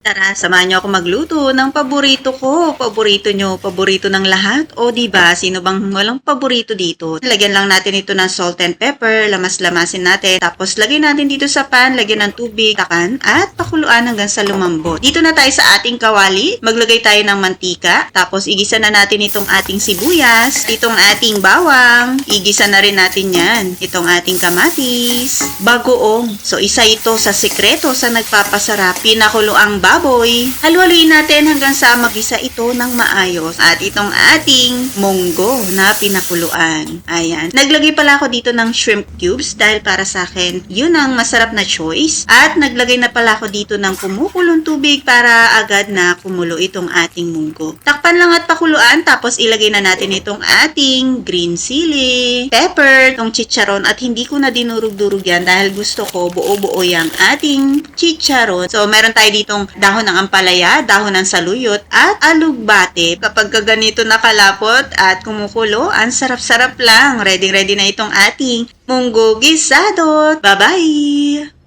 Tara, samahan niyo ako magluto ng paborito ko. Paborito nyo, paborito ng lahat. O di ba sino bang walang paborito dito? Lagyan lang natin ito ng salt and pepper, lamas-lamasin natin. Tapos lagyan natin dito sa pan, lagyan ng tubig, takan, at pakuluan hanggang sa lumambot. Dito na tayo sa ating kawali. Maglagay tayo ng mantika. Tapos igisa na natin itong ating sibuyas, itong ating bawang. Igisa na rin natin yan. Itong ating kamatis, bagoong. So isa ito sa sekreto sa nagpapasarap. Pinakulo ang baboy. Halu-haluin natin hanggang sa magisa ito ng maayos. At itong ating munggo na pinakuluan. Ayan. Naglagay pala ako dito ng shrimp cubes dahil para sa akin, yun ang masarap na choice. At naglagay na pala ako dito ng kumukulong tubig para agad na kumulo itong ating munggo. Takpan lang at pakuluan tapos ilagay na natin itong ating green chili, pepper, itong chicharon at hindi ko na dinurug-durug yan dahil gusto ko buo-buo yung ating chicharon. So, meron tayo ditong dahon ng ampalaya, dahon ng saluyot, at alugbate. Kapag ka ganito nakalapot at kumukulo, ang sarap-sarap lang. Ready-ready na itong ating munggo gisado. Bye-bye!